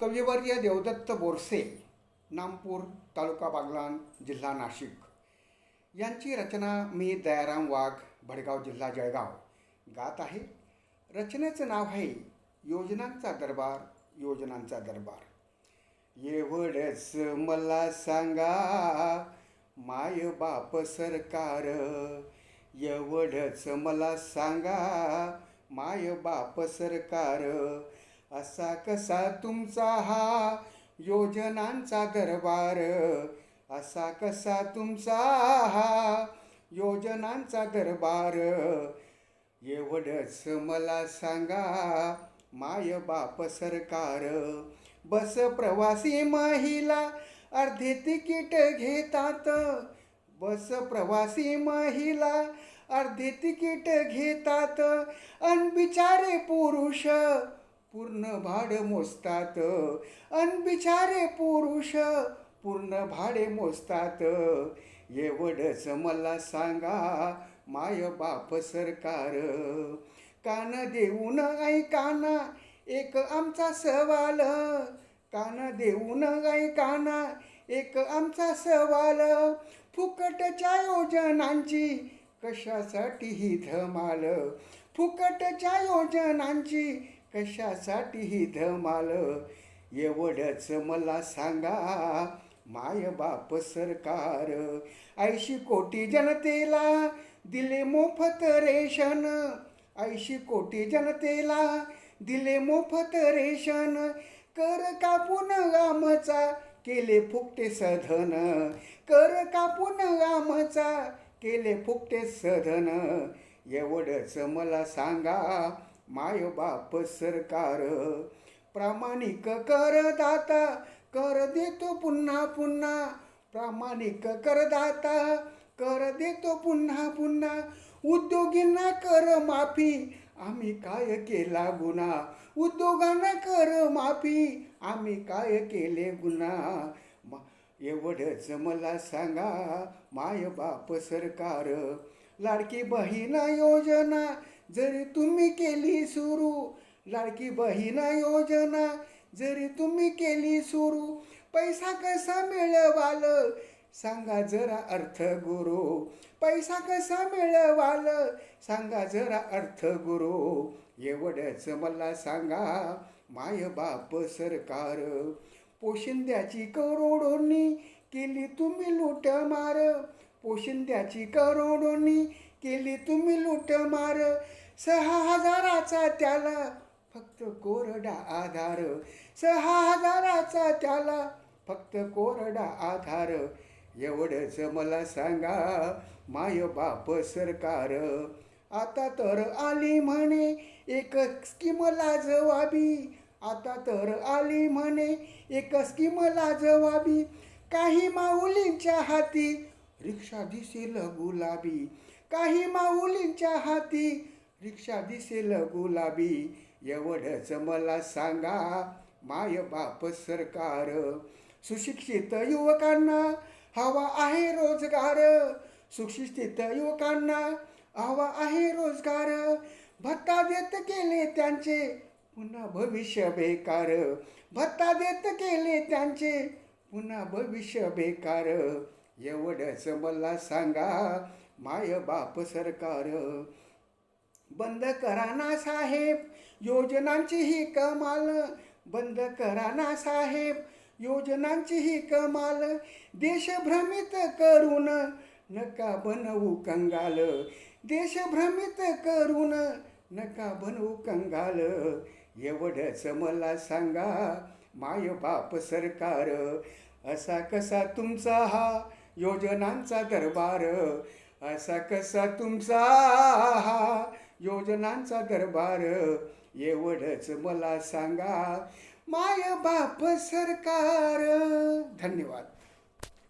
कविवर्य देवदत्त बोरसे नामपूर तालुका बागलान जिल्हा नाशिक. यांची रचना मी दयाराम वाघ भडगाव जिल्हा जळगाव गात आहे. रचनेचं नाव आहे योजनांचा दरबार योजनांचा दरबार. एवढंच मला सांगा माय बाप सरकार एवढंच मला सांगा माय बाप सरकार असा कसा तुमचा हा योजनांचा दरबार? असा कसा तुमचा हा योजनांचा दरबार? एवढंच मला सांगा माय बाप सरकार. बस प्रवासी महिला अर्धे तिकीट घेतात. बस प्रवासी महिला अर्धे तिकीट घेतात. अन बिचारे पुरुष पूर्ण भाडं मोजतात. अन बिचारे पुरुष पूर्ण भाडे मोजतात. एवढंच मला सांगा माय बाप सरकार. कान देऊन ऐकाना एक आमचा सवाल. कान देऊन ऐकाना एक आमचा सवाल. फुकटच्या योजनांची कशासाठी ही धमाल? फुकटच्या योजनांची कशासाठी ही धमाल? एवढंच मला सांगा माय बाप सरकार. ऐंशी कोटी जनतेला दिले मोफत रेशन. ऐंशी कोटी जनतेला दिले मोफत रेशन. कर कापून आमचा केले फुकटे सधन. कर कापून आमचा केले फुकटे सधन. एवढंच मला सांगा माय बाप सरकार. प्रामाणिक करदाता कर देतो पुन्हा पुन्हा. प्रामाणिक करदाता कर देतो पुन्हा पुन्हा. उद्योगींना कर माफी आम्ही काय केला गुन्हा? उद्योगांना कर माफी आम्ही काय केले गुन्हा? एवढंच मला सांगा माय बाप सरकार. लाडकी बहीण योजना जरी तुम्ही केली सुरू लाडकी बहिणा योजना जरी तुम्ही केली सुरू पैसा कसा मिळवाल? सांगा जरा अर्थ गुरु. पैसा कसा मिळवाल? सांगा जरा अर्थ गुरु. एवढंच मला सांगा माय बाप सरकार. पोशिंद्याची करोडोनी केली तुम्ही लूट मार पोशिंद्याची करोडोनी केली तुम्ही लुट मार. सहा हजाराचा त्याला फक्त कोरडा आधार. सहा हजाराचा त्याला फक्त कोरडा आधार. एवढंच मला सांगा माय बाप सरकार. आता तर आली म्हणे एक स्कीम लाजवाबी. आता तर आली म्हणे एक स्कीम लाजवाबी. काही माऊलींच्या हाती रिक्षा दिसेल गुलाबी. काही माऊलींच्या हाती. रिक्षा दिसेल गुलाबी. एवढंच मला सांगा माय बाप सरकार. सुशिक्षित युवकांना हवा आहे रोजगार. सुशिक्षित युवकांना हवा आहे रोजगार. भत्ता देत केले त्यांचे पुन्हा भविष्य बेकार. भत्ता देत केले त्यांचे पुन्हा भविष्य बेकार. एवढंच मला सांगा माय बाप सरकार. बंद करा ना साहेब योजनांची ही कमाल. बंद करा ना साहेब योजनांची ही कमाल. देशभ्रमित करून नका बनवू कंगाल. देशभ्रमित करून नका बनवू कंगाल. एवढंच मला सांगा माय बाप सरकार असा कसा तुमचा हा योजनांचा दरबार? असा कसा तुमचा हा योजनांचा दरबार? एवढंच मला सांगा माय बाप सरकार. धन्यवाद.